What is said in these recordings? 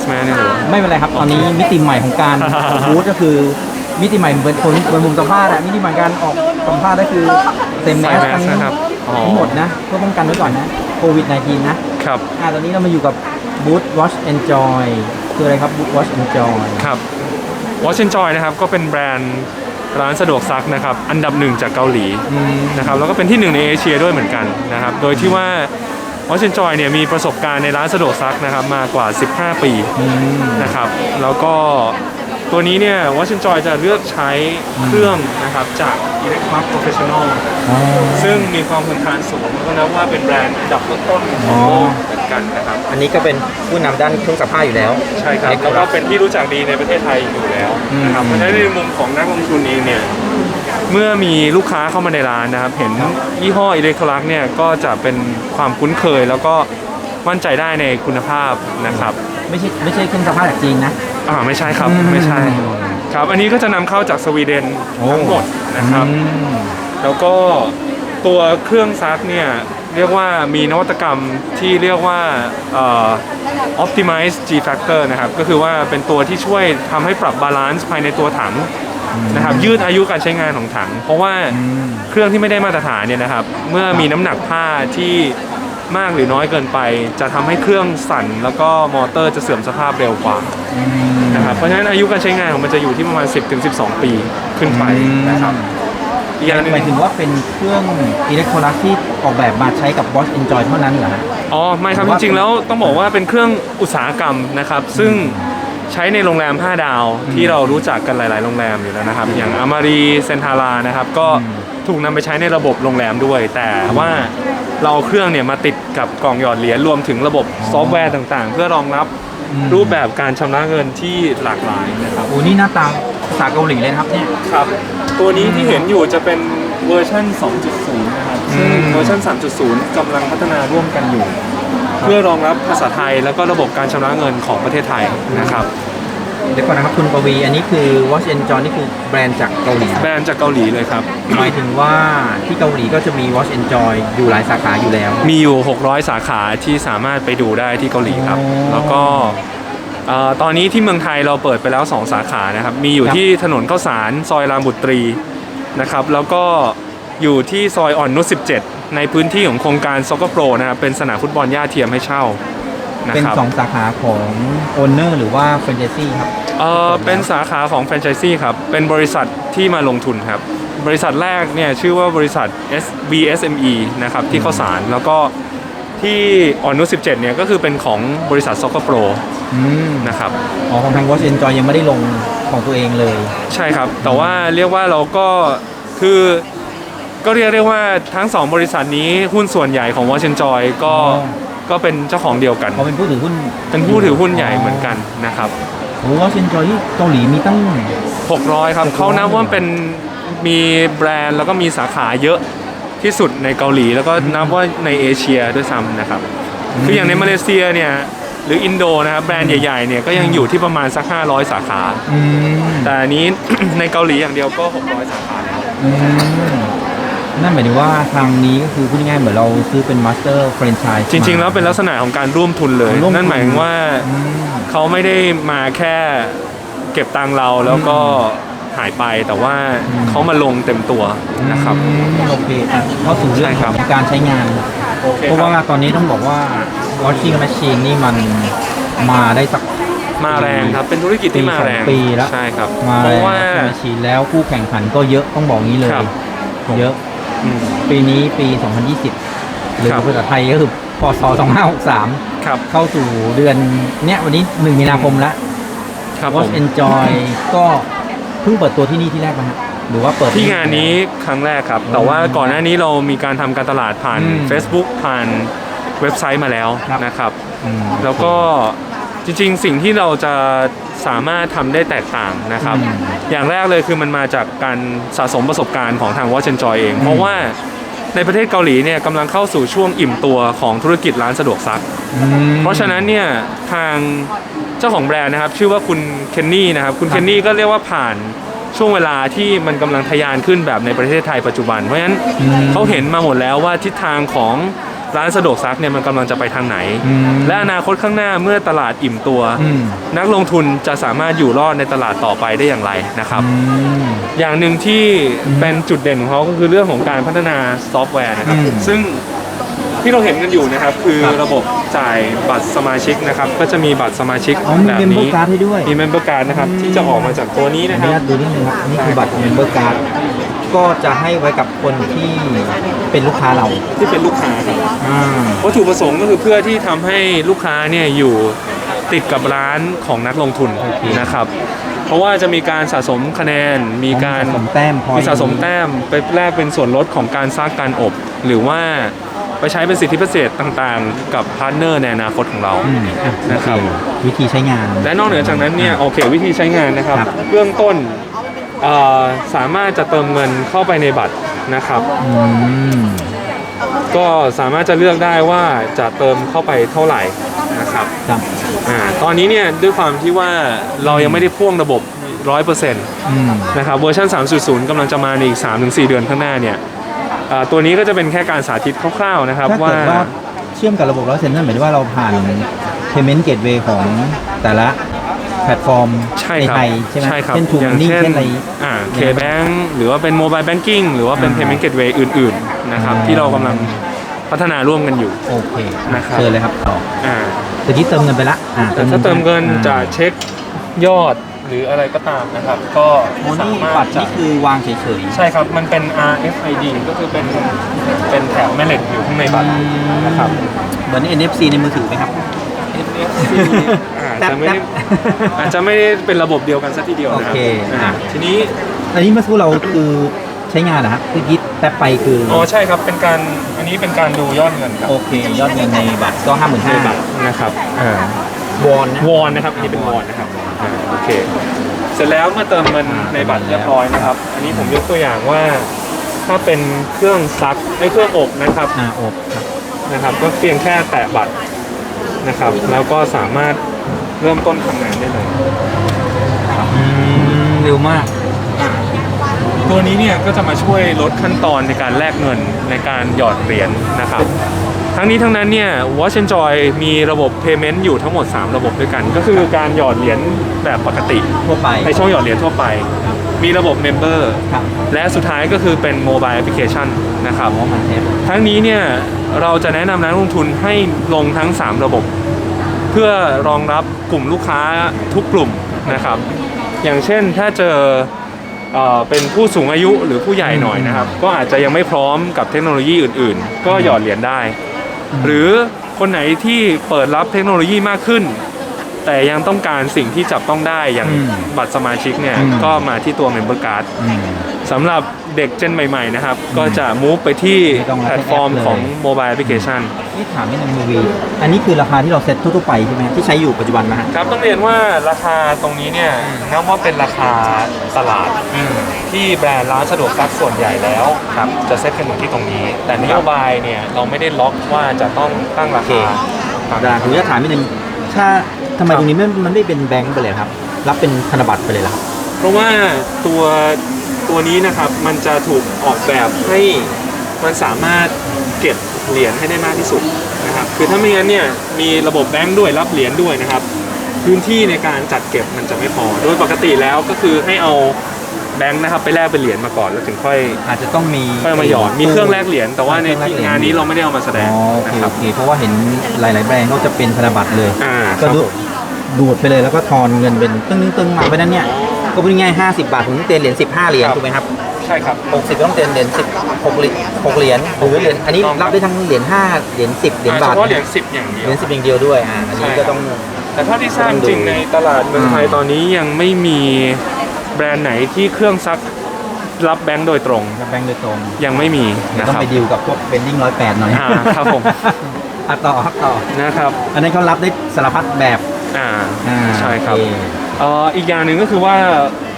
สแมนเนี่ยหรือว่าไม่เป็นไรครับ ตอนนี้มิติใหม่ของการออกบูธก็คือมิติใหม่เหมือนคนเหมือนมุมสัมภาษณ์อะมิติใหม่การออกสัมภาษณ์ก็คือเต็มแมสใส่แมสทั้งนะครับอ๋อ ทั้งหมดนะเพื่อป้องกันไว้ก่อนนะโควิด -19 นะ ครับ อ่าตอนนี้เรามาอยู่กับบูธ Watch Enjoy คืออะไรครับบูธ Watch Enjoy ครับ Watch and Joy นะครับ ก็เป็นแบรนด์ร้านสะดวกซักนะครับ อันดับหนึ่งจากเกาหลีอืม นะครับ แล้วก็เป็นที่หนึ่งในเอเชียด้วยเหมือนกันนะครับ โดยที่ว่า Watch and Joy เนี่ยมีประสบการณ์ในร้านสะดวกซักนะครับมากว่า 15 ปีอืมนะครับ แล้วก็ตัวนี้เนี่ย Watch and Joy จะเลือกใช้เครื่องนะครับจาก Electrolux Professional อ๋อซึ่งมีความทนทานสูงแล้วก็นับว่าเป็นแบรนด์อันดับต้นๆของโลกเหมือนกันนะครับ อันนี้ก็เป็นผู้นำด้านเครื่องซักผ้าอยู่แล้ว ใช่ครับ แล้วก็เป็นที่รู้จักดีในประเทศไทยอยู่แล้วนะครับอืมเพราะฉะนั้นในมุมของนักลงทุนเองเนี่ย เมื่อมีลูกค้าเข้ามาในร้านนะครับ เห็นยี่ห้ออิเล็กโทรลักเนี่ยก็จะเป็นความคุ้นเคยแล้วก็มั่นใจได้ในคุณภาพนะครับไม่ใช่ไม่ใช่เครื่องซักผ้าจากจีนนะ อ่าไม่ใช่ครับอืมไม่ใช่ครับ อันนี้ก็จะนำเข้าจากสวีเดนโอ้ทั้งหมดนะครับอืมแล้วก็ตัวเครื่องซักเนี่ยเรียกว่ามีนวัตกรรมที่เรียกว่าเอ่อ optimize G factor นะครับ ก็คือว่าเป็นตัวที่ช่วยทำให้ปรับบาลานซ์ภายในตัวถัง นะครับยืดอายุการใช้งานของถัง เพราะว่าอืมเครื่องที่ไม่ได้มาตรฐานเนี่ยนะครับเมื่อมีน้ำหนักผ้าที่มากหรือน้อยเกินไป จะทำให้เครื่องสั่นแล้วก็มอเตอร์จะเสื่อมสภาพเร็วกว่าอืมนะครับเพราะฉะนั้นอายุการใช้งานของมันจะอยู่ที่ประมาณ 10-12 ปีขึ้นไปนะครับอีกอย่างหนึงหมายถึงว่าเป็นเครื่องอิเล็กโทรลักที่ออกแบบมาใช้กับ Watch Enjoy เท่านั้นเหรอฮะอ๋อไม่ครับหรือจว่าริงๆแล้วต้องบอกว่าเป็นเครื่องอุตสาหกรรมนะครับ ซึ่ง ใช้ในโรงแรม 5 ดาวที่เรารู้จักกันหลาย ๆ โรงแรมอยู่แล้วนะครับ อย่างอามารีเซนทารานะครับ ก็ถูกนำไปใช้ในระบบโรงแรมด้วย แต่ว่าเราเอาเครื่องเนี่ยมาติดกับกล่องหยอดเหรียญรวมถึงระบบซอฟต์แวร์ต่าง ๆ เพื่อรองรับอืม รูปแบบการชำระเงินที่หลากหลายนะครับ โอ้นี่หน้าตาภาษาเกาหลีเลยนะครับเนี่ย ครับ ตัวนี้ที่เห็นอยู่จะเป็นเวอร์ชัน2.0 นะครับ ซึ่งอืม เวอร์ชัน3.0กำลังพัฒนาร่วมกันอยู่ เพื่อรองรับภาษาไทย แล้วก็ระบบการชำระเงินของประเทศไทยนะครับเดี๋ยวก่อนนะครับคุณปวีอันนี้คือ Watch Enjoy นี่คือแบรนด์จากเกาหลีแบรนด์จากเกาหลีเลยครับ หมายถึงว่าที่เกาหลีก็จะมี Watch Enjoy อยู่หลายสาขาอยู่แล้ว มีอยู่ 600 สาขาที่สามารถไปดูได้ที่เกาหลีครับ อ๋อ แล้วก็เอ่อตอนนี้ที่เมืองไทยเราเปิดไปแล้ว 2 สาขานะครับ มีอยู่ครับที่ถนนข้าวสารซอยรามบุตรีนะครับ แล้วก็อยู่ที่ซอยอ่อนนุช17 ในพื้นที่ของโครงการซ็อกเกอร์โปรนะครับเป็นสนามฟุตบอลหญ้าเทียมให้เช่านะเป็นครับ สองสาขาของ Owner หรือว่า Franchisee ครับ เออเป็นสาขาของแฟรนไชส์ซี่ครับ เป็นบริษัทที่มาลงทุนครับ บริษัทแรกเนี่ยชื่อว่าบริษัท SBSME นะครับที่ข้าวสารแล้วก็ที่อ่อนนุช17 เนี่ยก็คือเป็นของบริษัทซ็อกเกอร์โปรอืมนะครับ อ๋อของทาง Watch Enjoy ยังไม่ได้ลงของตัวเองเลย ใช่ครับ แต่ว่าเรียกว่าเราก็คือ ก็เรียกได้ว่าทั้งสองบริษัทนี้หุ้นส่วนใหญ่ของ Watch and Joy ก็อ๋อ ก็เป็นเจ้าของเดียวกัน เขาเป็นผู้ถือหุ้นเป็นผู้ถือหุ้นใหญ่เหมือนกันนะครับ โอ้ Watch Enjoy ที่เกาหลีมีตั้ง 600 ครับ600 เขานับว่าเป็นมีแบรนด์แล้วก็มีสาขาเยอะที่สุดในเกาหลี แล้วก็นับว่าในเอเชียด้วยซ้ำนะครับ คืออย่างในมาเลเซียเนี่ยหรืออินโดนะครับแบรนด์ใหญ่ๆเนี่ยก็ยังอยู่ที่ประมาณสัก 500 สาขา อืมแต่อันนี้ ในเกาหลีอย่างเดียวก็ 600 สาขาแล้วอืม นั่นหมายถึงว่าทางนี้ก็คือพูดง่ายๆเหมือนเราซื้อเป็น Master Franchise จริง ๆ แล้วเป็นลักษณะของการร่วมทุนเลย ร่วมทุน นั่นหมายถึงว่าอืมเขาไม่ได้มาแค่เก็บตังค์เราแล้วก็หายไปแต่ว่าอืมเขามาลงเต็มตัวนะครับ อืมโอเคอะเข้าสู่เรื่องใช่คขรัอบงการใช้งานโอเคเพราะคว่ารับตอนนี้ต้องบอกว่า washing machine นี่มันมาได้สัก มาแรงครับ เป็นธุรกิจที่มาแรงปีสองปีแล้วใช่ครับมาเพแรงราะว่า washing machine แล้วคู่แข่งขันก็เยอะต้องบอกงี้เลย ครับผมเยอะ อืม ปีนี้ปี 2020 หรือครับ ภาษาไทยก็คือพศ2563 ครับ เข้าสู่เดือนเนี้ยวันนี้ 1 มีนาคมแล้ว ครับผม Watch Enjoy ก็เพิ่งเปิดตัวที่นี่ที่แรกไหมฮะหรือว่าเปิด ที่งานนี้ครั้งแรกครับ แต่ว่าก่อนหน้านี้เรามีการทำการตลาดผ่าน อืม Facebook ผ่านเว็บไซต์มาแล้วครับ นะครับ อืมแล้วก็ จริงๆ สิ่งที่เราจะสามารถทำได้แตกต่างนะครับอืมอย่างแรกเลยคือมันมาจากการสะสมประสบการณ์ของทาง Watch and Joy เองอืมเพราะว่าในประเทศเกาหลีเนี่ยกำลังเข้าสู่ช่วงอิ่มตัวของธุรกิจร้านสะดวกซักอืมเพราะฉะนั้นเนี่ยทางเจ้าของแบรนด์นะครับ ชื่อว่าคุณเคนนี่นะครับ คุณครับเคนนี่ก็เรียกว่าผ่านช่วงเวลาที่มันกำลังทะยานขึ้นแบบในประเทศไทยปัจจุบัน เพราะฉะนั้นอืมเขาเห็นมาหมดแล้วว่าทิศทางของ ร้านสะดวกซักเนี่ยมันกำลังจะไปทางไหนอืมและอนาคตข้างหน้าเมื่อตลาดอิ่มตัวอืมนักลงทุนจะสามารถอยู่รอดในตลาดต่อไปได้อย่างไรนะครับอืมอย่างหนึ่งที่อืมเป็นจุดเด่นของเขาก็คือเรื่องของการพัฒนาซอฟต์แวร์นะครับอืมซึ่งที่เราเห็นกันอยู่นะครับ คือครับระบบจ่ายบัตรสมาชิกนะครับ ก็จะมีบัตรสมาชิกอ๋อมีแบบเมมเบอนี้ร์การ์ดให้ด้วยมีเมมเบอร์การ์ดนะครับอืมที่จะออกมาจากตัวนี้ขอนะอคนุรับญาตดูนิดนึงครับนี่คือบัตรเมมเบอร์การ์ด ก็จะให้ไว้กับคนที่เป็นลูกค้าเราที่เป็นลูกค้าครับอ่าวัตถุประสงค์ก็คือเพื่อที่ทำให้ลูกค้าเนี่ยอยู่ติดกับร้านของนักลงทุนโอเคนะครับ เพราะว่าจะมีการสะสมคะแนนมีการสะสมแต้มพอยมีสะสมแต้มไปแลกเป็นส่วนลดของการซักการอบ หรือว่าไปใช้เป็นสิทธิพิเศษต่างๆ กับพาร์ทเนอร์ในอนาคตของเรา อืมอะนะครับ โอเวิธีใช้งาน และนอกเหนือจากนั้นเนี่ยโอเค วิธีใช้งานนะครับ ครับ เบื้องต้น เอ่อสามารถจะเติมเงินเข้าไปในบัตรนะครับ อืมก็สามารถจะเลือกได้ว่าจะเติมเข้าไปเท่าไหร่นะครับครับอ่าตอนนี้เนี่ยด้วยความที่ว่าเรายังไม่ได้พ่วงระบบ 100%อืมนะครับเวอร์ชัน3.0กำลังจะมาในอีก 3-4 เดือนข้างหน้าเนี่ยอ่าตัวนี้ก็จะเป็นแค่การสาธิตคร่าวๆนะครับถ้าว่า เกิดว่าเชื่อมกับระบบร้อยเซนนั่นหมายถึงว่าเราผ่าน payment gateway ของแต่ละ แพลตฟอร์มใช่ในครับไทยใช่ไหมใช่ครับเช่นทูอย่างนี่เช่นเช่นอะไรอ่าเคแบงหรือว่าเป็นโมบายแบงกิ้งหรือว่าเป็นอ่า payment gateway อื่นๆนะครับอ่าที่เรากำลังพัฒนาร่วมกันอยู่ โอเคนะครับ เชิญเลยครับต่ออ่าตะกี้เติมเงินไปละอ่าแต่ถ้าเติมเงินอ่าจะเช็คยอดหรืออะไรก็ตามนะครับ ก็โอ้สานี่มารบัถตรจะ นี่คือวางเฉยๆ ใช่ครับ มันเป็น RFID ก็คือเป็นเป็นแถวแม่เหล็กอยู่ข้างในบัตรนะครับ เหมือน NFC ในมือถือไหมครับ อาจแป๊บจะไม่ได้แป๊บอาจจะไม่ได้เป็นระบบเดียวกันสักทีเดียวนะครัโอเคอ่าอะทีนี้อันนี้เมื่อสักครู่เราคือใช้งานเหรอครับเมื่อกี้แป๊บไปคือออ๋อใช่ครับเป็นการอันนี้เป็นการดูยอดเงินครับโอเคยอดเงินในบัตรก็ห้าหมื่นในห้าบัตรนะครับอ่าวอนนะวอนนะครับนี่เป็นวอนนะครับอ่าโอเค เสร็จแล้วเมื่อเติมเงินในบัตรเรียบร้อยนะครับ อันนี้ผมยกตัวอย่างว่าถ้าเป็นเครื่องซักไอ้เครื่องอบนะครับอ่าอบครับนะครับ ก็เพียงแค่แตะบัตรนะครับ แล้วก็สามารถ เริ่มต้นทำงานได้เลยอืมเร็วมาก ตัวนี้เนี่ยก็จะมาช่วยลดขั้นตอนในการแลกเงินในการหยอดเหรียญนะครับ ทั้งนี้ทั้งนั้นเนี่ย Watch and Joy มีระบบ Payment อยู่ทั้งหมด 3 ระบบด้วยกัน ก็คือการหยอดเหรียญแบบปกติทั่วไปในช่องหยอดเหรียญทั่วไป มีระบบ Member ครับและสุดท้ายก็คือเป็น Mobile Application นะครับอ๋อมันเทปทั้งนี้เนี่ยเราจะแนะนำนักลงทุนให้ลงทั้ง 3 ระบบ เพื่อรองรับกลุ่มลูกค้าทุกกลุ่มนะครับ อย่างเช่นถ้าเจอเอ่อเป็นผู้สูงอายุหรือผู้ใหญ่หน่อยนะครับ ก็อาจจะยังไม่พร้อมกับเทคโนโลยีอื่น ๆ ก็หยอดเหรียญได้ หรือคนไหนที่เปิดรับเทคโนโลยีมากขึ้น แต่ยังต้องการสิ่งที่จับต้องได้อย่างอืมบัตรสมาชิกเนี่ยอืมก็มาที่ตัว Member Card อืม สำหรับเด็กเจนใหม่ๆนะครับ ก็จะ move ไปที่ไม่ต้องมาแพลตฟอร์มใช้แอปเลยของ Mobile Application นี่ถามไม่นานมูวีอันนี้คือราคาที่เราเซ็ตทั่วๆไปใช่ไหมที่ใช้อยู่ปัจจุบันนะฮะครับต้องเรียนว่าราคาตรงนี้เนี่ยนับว่าเป็นราคาตลาดที่แบรนด์ร้านสะดวกซักส่วนใหญ่แล้วครับจะเซ็ตกันอยู่ที่ตรงนี้ แต่นโยบายเนี่ยเราไม่ได้ล็อกว่าจะต้องตั้งราคาตามดาผมจะถามนิดนึงถ้าทำไมครับตรงนี้ไม่มันไม่เป็นแบงก์ไปเลยครับ รับเป็นธนบัตรไปเลยล่ะเพราะว่าตัว ตัวนี้นะครับมันจะถูกออกแบบให้มันสามารถเก็บเหรียญให้ได้มากที่สุดนะครับคือถ้าไม่งั้นเนี่ยมีระบบแบงค์ด้วยรับเหรียญด้วยนะครับพื้นที่ในการจัดเก็บมันจะไม่พอ โดยปกติแล้วก็คือให้เอาแบงค์นะครับไปแลกเป็นเหรียญมาก่อนแล้วถึงค่อยอาจจะต้องมีค่อยเอามาหยอดมีเครื่องแลกเหรียญแต่ว่าในเครื่องแลกเหรียญงานนี้เราไม่ได้เอามาแสดอ๋งอโอเคนะครัโอบเคเพราะว่าเห็นหลาย ๆ แบรนด์เขาจะเป็นธนบัตรเลย อ่าคก็รับดูผมดูดไปเลยแล้วก็ทอนเงินเป็นตึ้งตึ้งตึ้งมาเพราะฉะนั้นเนี่ย ก็พูดง่ายๆ50 บาทผมต้องเตียนเหรียญ15 เหรียญถูกไหมครับ ใช่ครับ 60ก็ต้องเตียนเหรียญ10 6เหรียญ6เหรียญหรือเหรียญอันนี้รับได้ทั้งเหรียญ5เหรียญ10เหรียญอ่าบาเฉทพาะเหรียญสิบอย่างเดียว เหรียญ10อย่างเดียวด้วยอ่าอันนี้ใช่ก็ต้อง แต่เท่าที่ทราบจริงในตลาดเมืองไทยตอนนี้ยังไม่มีแบรนด์ไหนที่เครื่องซักรับแบงค์โดยตรง กับแบงค์โดยตรงยังไม่มีนะต้องครับ ไปดีลกับพวกเบนดิ้งร้อยแปดหน่อยอ่าครับผม อะต่อครับต่อ นะครับ อันนั้นเขารับได้สารพัดแบบอ่าอ่าใช่ครับ โอเเอ่ออีกอย่างหนึ่งก็คือว่า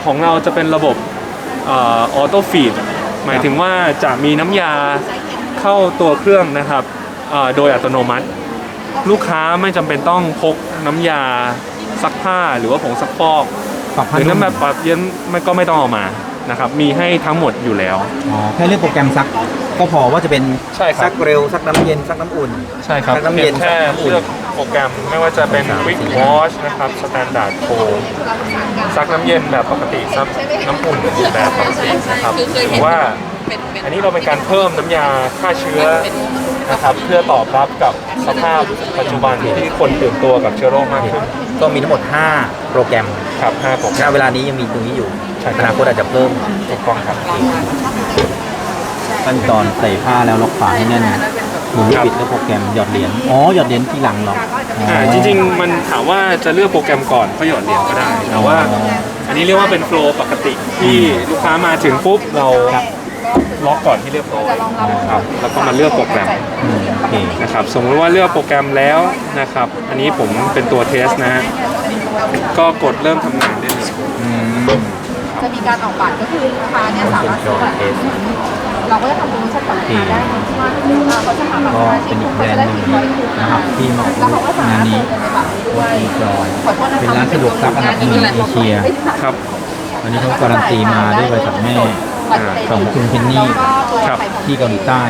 ของเราจะเป็นระบบออโต้ฟีดหมายถึงว่าจะมีน้ำยาเข้าตัวเครื่องนะครับเอ่อโดยอัตโนมัติ ลูกค้าไม่จำเป็นต้องพกน้ำยาซักผ้าหรือว่าผงซักฟอกปรับหผ้ารือนุ่มน้ำแบบปรับเย็นไม่ก็ไม่ต้องเอามานะครับมีให้ทั้งหมดอยู่แล้ว อ๋อแค่เลือกโปรแกรมซัก ก็พอว่าจะเป็นใช่ครับ ซักเร็วซักน้ำเย็นซักน้ำอุ่นใช่ครับน้ำเย็นพีงแค่น้ำอุ่น เลือกโปรแกรมไม่ว่าจะเป็น Quick Wash นะครับ Standard Pro ซักน้ำเย็นแบบปกติซักน้ำอุ่นแบบปกตินะครับหรือว่าอันนี้เราเป็นการเพิ่มน้ำยาฆ่าเชื้อนะครับเพื่อตอบรับกับสภาพปัจจุบันที่คนตื่นตัวกับเชื้อโรคมากขึ้นก็มีทั้งหมด 5 โปรแกรมครับ5โปรแกรณม เวลานี้ยังมีตรงนี้อยู่ใช่ครับ อนาคตอาจจะเพิ่ม ถูกต้องครับ ขั้นตอนใส่ผ้าแล้วล็อกฝาให้แน่นหมุนลูกบิดแล้วโปรแกรมหยอดเหรียญอ๋อหยอดเหรียญทีหลังเหรออ๋ออ่าจริงๆ มันถามว่าจะเลือกโปรแกรมก่อนก็หยอดเหรียญก็ได้ แต่ว่า อันนี้เรียกว่าเป็นโฟลว์ปกติที่ลูกค้ามาถึงปุ๊บเราครับล็อกก่อนที่เรียบร้อยนะครับแล้วก็มาเลือกโปรแกรมอืมโอเคนะครับ สมมติว่าเลือกโปรแกรมแล้วนะครับ อันนี้ผมเป็นตัวเทสนะฮะก็กดเริ่มทำงานได้เลย อืมจะมีการออกบัตรก็คือลูกค้าเนี่ยสามารถซื้อบัตร เราก็จะทำโปรโมชั่นกับลูกค้าได้ที่ว่าอ่าเขาจะหาบัตรก็สมาชิเป็นกอีกเขาแบรจะนได้ด์หนึ่งสิบร้อยคูปนะครับที่มาแล้วเขาก็สามารถงานนี้เติมในบัตรนี้ด้วยจอยขอโทษนะคะเป็นร้านสะดวกซักอันดับหนึ่งในเอเชียครับอันนี้เขาการันตีมาด้วยบริษัทแม่อ่าของคุณเพนนี่ครับที่เกาหลีใต้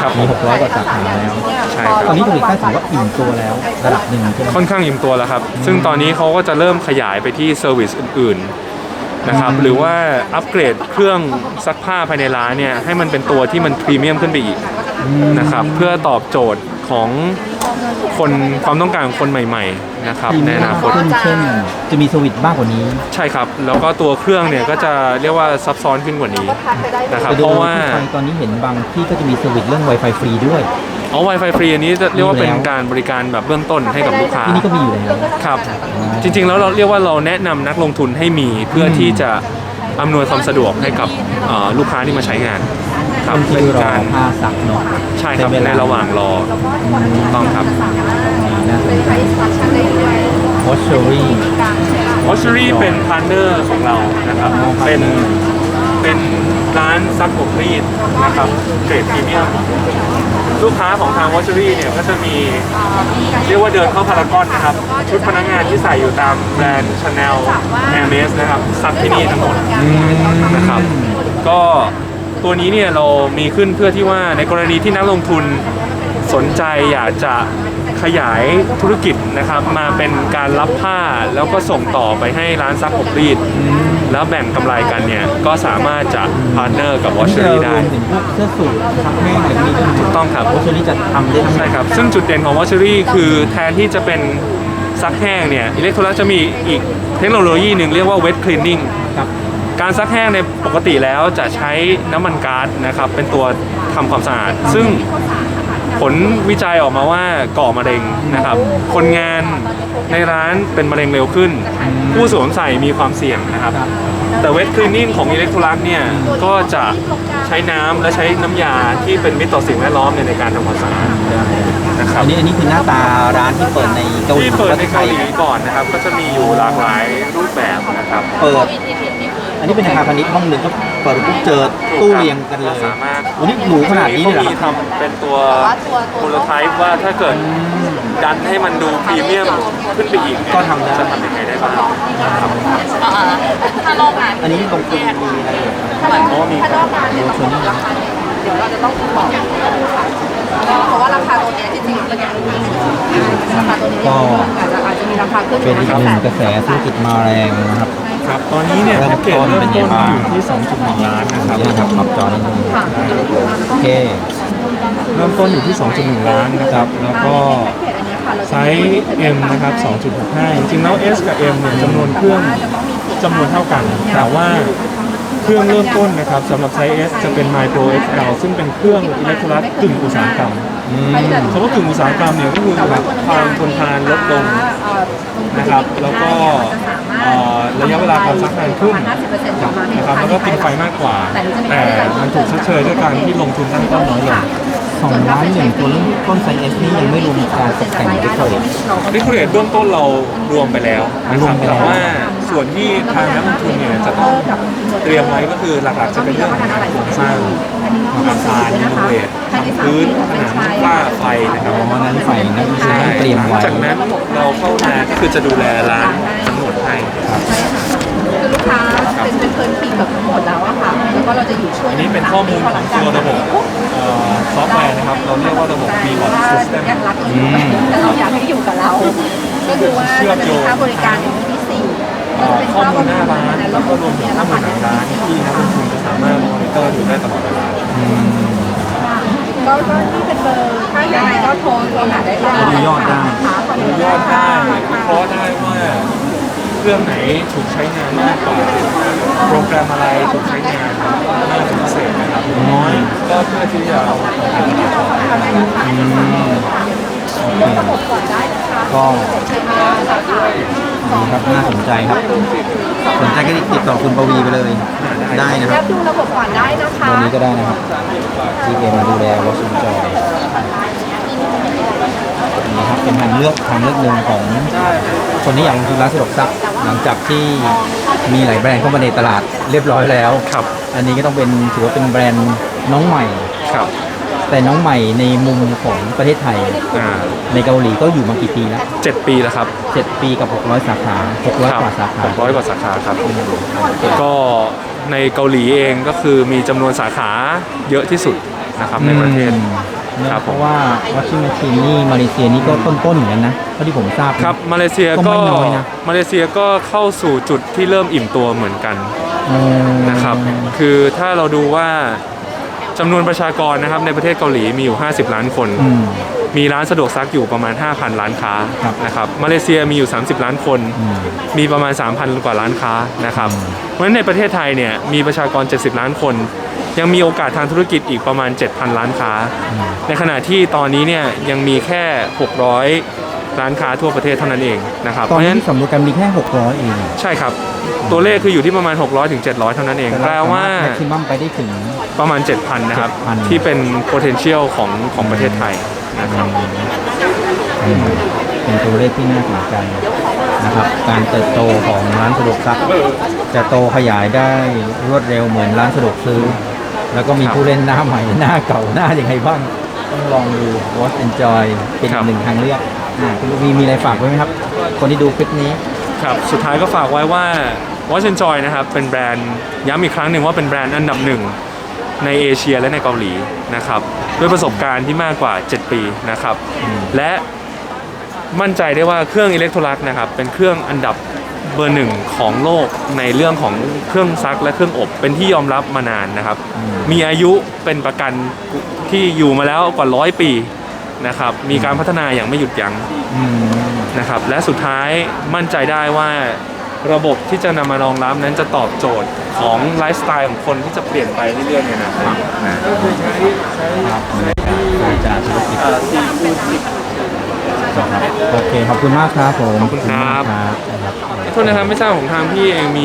ครับมี600กว่าสาขาแล้วใช่ครับตอนนี้เกาหลีใต้ถือว่าอิ่มตัวแล้วระดับหนึ่งใช่ไหมค่อนข้างอิ่มตัวแล้วครับ ซึ่งตอนนี้เขาก็จะเริ่มขยายไปที่เซอร์วิสอื่นๆ นะครับหรือว่าอัปเกรดเครื่องซักผ้าภายในร้านเนี่ยให้มันเป็นตัวที่มันพรีเมียมขึ้นไปอีกนะครับเพื่อตอบโจทย์ของคนความต้องการของคนใหม่ๆนะครับพรีในเมียอมนาคตขึ้นเช่นจะมีสวิตช์มากกว่านี้ ใช่ครับ แล้วก็ตัวเครื่องเนี่ยก็จะเรียกว่าซับซ้อนขึ้นกว่านี้นะครับไปดูเพราะว่าที่ไทยตอนนี้เห็นบางที่ก็จะมีสวิตช์เรื่อง Wi-Fi ฟรีด้วย เอา Wi-Fi ฟรีอันนี้จะเรียกว่าเป็นมีแล้วการบริการแบบเบื้องต้นให้กับลูกค้า ที่นี่ก็มีอยู่แล้วครับ จริงๆ แล้วเราเรียกว่าเราแนะนำนักลงทุนให้มีเพื่อที่จะอำนวยความสะดวกให้กับเอ่อลูกค้าที่มาใช้งาน ครับคนที่เป็นรอการผ้าซักเนาะใช่ครับเป็นเวลาในระหว่างรอถูกต้องครับนี่น่าสนเป็นใจไทยสตาร์ชันได้ด้วยวอชเชอรี่การใช้งานวอชรี่เป็นพาร์ทเนอร์ของเรานะครับอ๋อครับเป็น เป็นร้านซักอบรีดนะครับเกรดพรีเมียมลูกค้าของทางวอชรี่เนี่ยก็จะมีเรียกว่าเดินเข้าพารากอนนะครับ ชุดพนักงานที่ใส่อยู่ตามแบรนด์ชาแนลแอร์เมสนะครับซักที่นี่ทั้งหมดนะครับ ก็ตัวนี้เนี่ยเรามีขึ้นเพื่อที่ว่าในกรณีที่นักลงทุนสนใจอยากจะขยายธุรกิจนะครับ มาเป็นการรับผ้าแล้วก็ส่งต่อไปให้ร้านซักอบรีด แล้วแบ่งกำไรกันเนี่ยก็สามารถจะพาร์ทเนอร์กับวอชเชอนี่รี่เรารได้วมถึงพวกเสื้อสูทซักแห้งอะไรพวกนี้ด้วยถูกต้องครับวอชเชอรี่จะทำได้ทั้งหมใช่ด ครับ ซึ่งจุดเด่นของวอชเชอรี่คือแทนที่จะเป็นซักแห้งเนี่ยอิเล็กโทรจะมีอีกเทคโนโลยีหนึ่งเรียกว่าเวทคลีนนิ่งครับ การซักแห้งในปกติแล้วจะใช้น้ำมันก๊าซนะครับเป็นตัวทำความสะอาด ซึ่งผลวิจัยออกมาว่าก่อมะเร็งนะครับ คนงาน ในร้านเป็นมะเร็งเร็วขึ้น ผู้สวมใส่มีความเสี่ยงนะครับครับแต่เวทคลีนนิ่งของอิเล็กโทรลักเนี่ยก็จะใช้น้ำและใช้น้ำยาที่เป็นมิตรต่อสิ่งแวดล้อมในการทำความสะอาดนะครับ อันนี้อันนี้คือหน้าตาร้านที่เปิดในเกาหลีที่เปิดในประทศไทเกายหลีก่อนนะครับ ก็จะมีอยู่หลากหลายรูปแบบนะครับเปิด อันนี้เป็นอาคารพาณิชย์ห้องหนึ่งก็เปิดปุ๊บเจอตู้เรียงกันเลยสามารถ วันนี้หรูขนาดนี้เลยเหรอมีทำเป็นตัวโปรโตไทป์ว่าถ้าเกิด ดันให้มันดูพรีเมียมขึ้นไปอีกเนี่ยก็ทำได้ จะทำยังไงได้บ้างครับถ้ารอบงานอันนี้ตรงคุณมีอะไรเหรอเพราะว่ามีถ้ารอบงานเนี่ยต้องมีราคาเดี๋ยวเราจะต้องบอกเพราะว่าราคาตัวเนี้ยจริงๆเราอยากรู้ราคาตัวนี้อาจจะอาจจะมีราคาขึ้นเป็นอีกหนึ่งกระแสธุรกิจมาแรงนะครับ ครับ ตอนนี้เนี่ยเริ่มแพ็กเกจต้นเริ่มเป็นต้นยังไงบ้างอยู่ที่ 2.1 ล้านนะขคอรัอบนุญาตครับปรับจอนิดนึงค่ะโอเค เริ่มต้นอยู่ที่ 2.1 ล้านนะครับ แล้วก็ เพจอันเนี้ยค่ะเราไซส์ M นะครับ 2.65 จริงๆแล้ว S กับ M เนี่ยจำนวนเครื่องจำนวนเท่ากัน แต่ว่าเครื่องเริ่มต้นนะครับสำหรับไซส์ S จะเป็น Micro XL ซึ่งเป็นเครื่องอิเล็กโทรลัสกึ่งอุตสาหกรรมอืมคำว่ากึ่งอุตสาหกรรมเนี่ยก็คือความทนทานลดลงนะครับ แล้วก็เอ่อระยะเวลาการซักนานขึ้นนะครับแล้วก็กินไฟมากกว่า แต่มันถูกชดเชยด้วยการที่ลงทุนตั้งต้นน้อยลง สองล้านหนึ่งตัวเริ่มต้นไซส์เอสนี่ยังไม่รวมการตกแต่งเดคอเรทดิคูเรตเบื้องต้นเรารวมไปแล้วนะรควรับมไปแล้ว แต่ว่าส่วนที่ทางนักลงทุนเนี่ยจะต้องเตรียมไว้ก็คือหลักๆจะเป็นเรื่องของการโครงสร้างอาคารรีโนเวททำพื้นผนังฝ้าไฟนะครับอ๋อนั้นฝ่ายนักวิชาการเตรียมไว้จากนั้นเราเข้ามาก็คือจะดูแลร้านทั้งหมดให้ คือลูกค้าเป็นเป็นเทิร์นปีกับทั้งหมดแล้วอะค่ะแล้ ว่าเราจะอยู่ช่วยอันนี้เป็นข้อมูลของตัวระบบอ่ซอฟต์แวร์นะครับ เราเรียกว่าระบบ b ีบอ r ซิสเต็ม ยังรักเรอยู่แต่เราอยากให้อยู่กับเรา ก็คือว่าจะเป็นค่าบริการอย่างที่สี่ก็เป็นข้อมูลหน้าร้านแล้วก็รวมถึงข้อมูลหลังร้านที่นักลงทุนจะสามารถมอนิเตอร์ดูได้ตลอดเวลาก็ที่เป็นเบอร์ถ้าอย่างไรก็โทรโทรหาได้เลยยอดได้ขายอดได้วิเคราะห์ได้ว่าเครื่องไหนถูกใช้งานมากกว่า โปรแกรมอะไรถูกใช้งานมากเป็นพิเศษนะครับน้อยก็เพื่อที่จะเอามาทำต่อระบบก่อนได้นะคะก็ดีครับน่าสนใจครับ สนใจก็ติดต่อคุณปวีไปเลย ได้นะคแอรับปดูระบบก่อนได้นะคะตัวนี้ก็ได้นะครับที่เอมาดูแลวอชิงจอยนี่ครับเป็นทางเลือกทางเลือกหนึ่งของคนที่อยากลงทุนร้านสะดวกซักหลังจากที่ มีหลายแบรนด์เข้ามาในตลาดเรียบร้อยแล้วครับอันนี้ก็ต้องเป็นถือว่าเป็นแบรนด์น้องใหม่ ครับแต่น้องใหม่ในมุมของประเทศไทย อ่าในเกาหลีก็อยู่มากี่ปีแล้วเจ็ดปีแล้วครับเจ็ดปีกับ 600 สาขา600กว่าสาขาหกร้อยกว่าสาขาครับ ก็ในเกาหลีเองก็คือมีจำนวนสาขาเยอะที่สุดนะครับในประเทศ อืมเนี่ยครับผมเพราะว่า washing machine นี่มาเลเซียนี่ก็ต้นๆเหมือนกันนะเท่าที่ผมทราบนะ ครับมาเลเซียก็ก็ไม่น้อยนะ มาเลเซียก็เข้าสู่จุดที่เริ่มอิ่มตัวเหมือนกันอืมนะครับคือถ้าเราดูว่าจำนวนประชากรนะครับในประเทศเกาหลีมีอยู่ 50 ล้านคน อืม มีร้านสะดวกซักอยู่ประมาณ 5,000 ร้านค้าครับ นะครับมาเลเซียมีอยู่ 30 ล้านคน อืม มีประมาณ 3,000 กว่าร้านค้านะครับอืมเพราะฉะนั้นในประเทศไทยเนี่ยมีประชากร 70 ล้านคน ยังมีโอกาสทางธุรกิจอีกประมาณ 7,000ร้านค้าอืมในขณะที่ตอนนี้เนี่ยยังมีแค่ 600 ร้านค้าทั่วประเทศเท่านั้นเองนะครับตอนเพราะฉะนี้นั้นที่สำรวจกันมีแค่ 600 เอง ใช่ครับ ตัวเลขคืออยู่ที่ประมาณ 600ถึง700 เท่านั้นเอง แปลว่าแม็กซิมัมไปได้ถึงประมาณ 7,000 นะครับ 7,000 ที่เป็น potential ของของประเทศไทยนะครับอืมเป็นตัวเลขที่น่าสนใจนะครับ การเติบโตของร้านสะดวกซักจะโตขยายได้รวดเร็วเหมือนร้านสะดวกซื้อ แล้วก็มีครับผู้เล่นหน้าใหม่หน้าเก่าหน้าอย่างไรบ้าง ต้องลองดู Watch Enjoy เป็นครัอีบกหนึ่งทางเลือกอ่าคุณลูกมีมีอะไรฝากไว้ไหมครับ คนที่ดูคลิปนี้ ครับสุดท้ายก็ฝากไว้ว่า Watch and Joy นะครับเป็นแบรนด์ย้ำอีกครั้งหนึ่งว่าเป็นแบรนด์อันดับหนึ่งในเอเชียและในเกาหลีนะครับด้วยประสบการณ์ที่มากกว่า 7 ปีนะครับอืมและมั่นใจได้ว่าเครื่องอิเล็กโทรลักนะครับเป็นเครื่องอันดับ เบอร์หนึ่งของโลกในเรื่องของเครื่องซักและเครื่องอบเป็นที่ยอมรับมานานนะครับอืมมีอายุเป็นประกันที่อยู่มาแล้วกว่าร้อยปีนะครับ มีการพัฒนาอย่างไม่หยุดยั้งอืมนะครับ และสุดท้ายมั่นใจได้ว่าระบบที่จะนำมารองรับนั้นจะตอบโจทย์ของไลฟ์สไตล์ของคนที่จะเปลี่ยนไปเรื่อยๆเนี่ยนะครับนะครับโดยจากธุรกิจนะครับโอเค ขอบคุณมากครับผม ขอบคุณครับขอบคุณมากครับนะครับ โทษนะครับไม่ทราบของทางพี่เองมี